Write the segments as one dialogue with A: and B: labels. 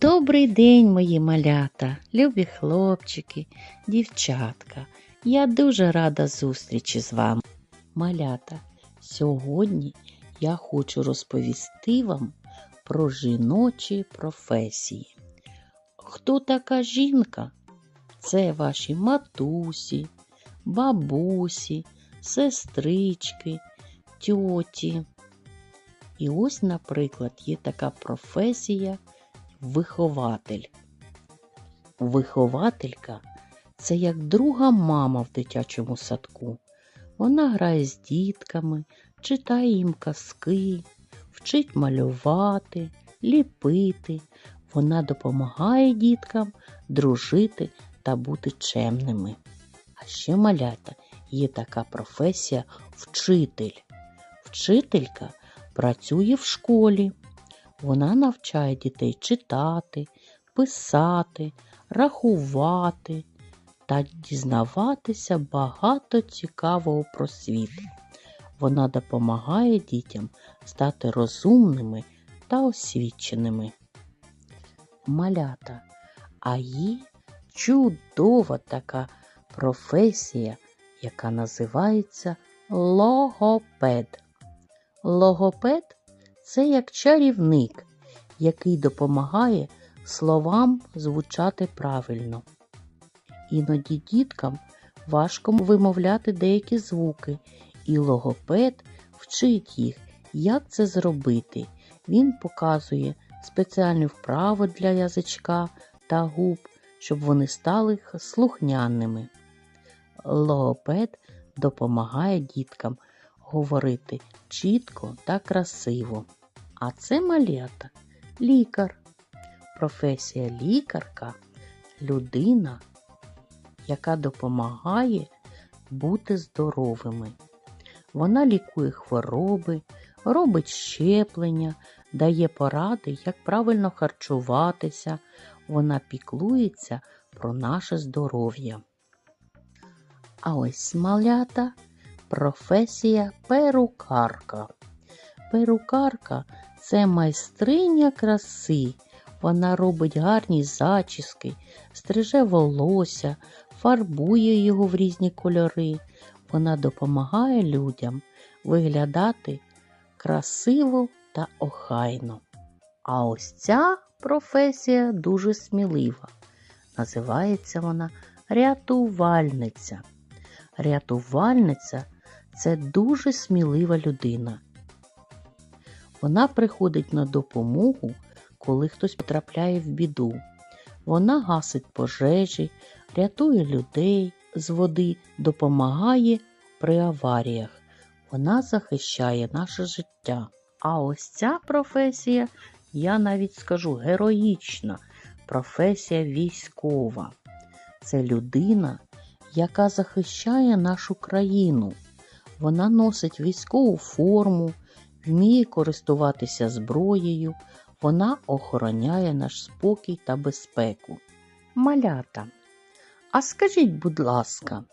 A: Добрий день, мої малята, любі хлопчики, дівчатка. Я дуже рада зустрічі з вами. Малята, сьогодні я хочу розповісти вам про жіночі професії. Хто така жінка? Це ваші матусі, бабусі, сестрички, тьоті. І ось, наприклад, є така професія вихователь. Вихователька це як друга мама в дитячому садку. Вона грає з дітками, читає їм казки, вчить малювати, ліпити. Вона допомагає діткам дружити та бути чемними. А ще малята є така професія вчитель. Вчителька працює в школі. Вона навчає дітей читати, писати, рахувати та дізнаватися багато цікавого про світ. Вона допомагає дітям стати розумними та освіченими. Малята, а є чудова така професія, яка називається логопед. Логопед це як чарівник, який допомагає словам звучати правильно. Іноді діткам важко вимовляти деякі звуки, і логопед вчить їх, як це зробити. Він показує спеціальні вправи для язичка та губ, щоб вони стали слухняними. Логопед допомагає діткам говорити чітко та красиво. А це малята лікар. Професія лікарка людина, яка допомагає бути здоровими. Вона лікує хвороби, робить щеплення, дає поради, як правильно харчуватися. Вона піклується про наше здоров'я. А ось малята професія перукарка. Перукарка це майстриня краси. Вона робить гарні зачіски, стриже волосся, фарбує його в різні кольори. Вона допомагає людям виглядати красиво та охайно. А ось ця професія дуже смілива. Називається вона рятувальниця. Рятувальниця це дуже смілива людина. Вона приходить на допомогу, коли хтось потрапляє в біду. Вона гасить пожежі, рятує людей з води, допомагає при аваріях. Вона захищає наше життя. А ось ця професія, я навіть скажу, героїчна професія військова. Це людина, яка захищає нашу країну. Вона носить військову форму, вміє користуватися зброєю, вона охороняє наш спокій та безпеку. Малята. А скажіть, будь ласка,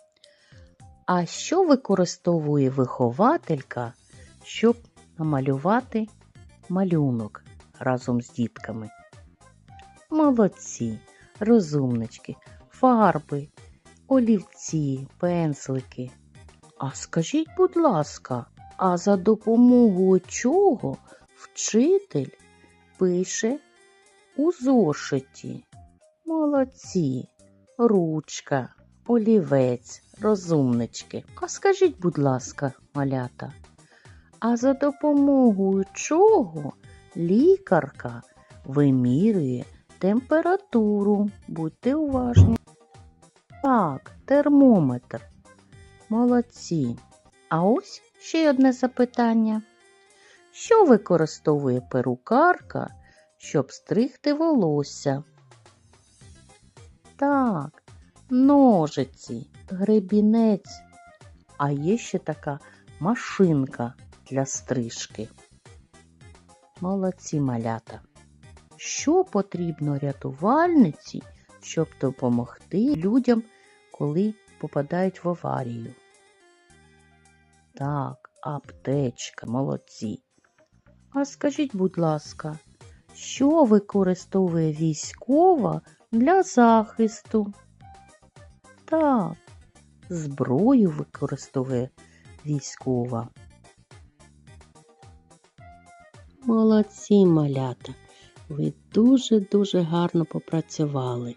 A: а що використовує вихователька, щоб намалювати малюнок разом з дітками? Молодці, розумнички, фарби, олівці, пензлики. А скажіть, будь ласка, а за допомогою чого вчитель пише у зошиті? Молодці, ручка, олівець, розумнички. А скажіть, будь ласка, малята, а за допомогою чого лікарка вимірює температуру? Будьте уважні. Так, термометр. Молодці. А ось ще одне запитання. Що використовує перукарка, щоб стригти волосся? Так, ножиці, гребінець. А є ще така машинка для стрижки. Молодці малята. Що потрібно рятувальниці, щоб допомогти людям, коли попадають в аварію? Так, аптечка, молодці. А скажіть, будь ласка, Що використовує військова для захисту? Так, зброю використовує військова. Молодці, малята. Ви дуже-дуже гарно попрацювали.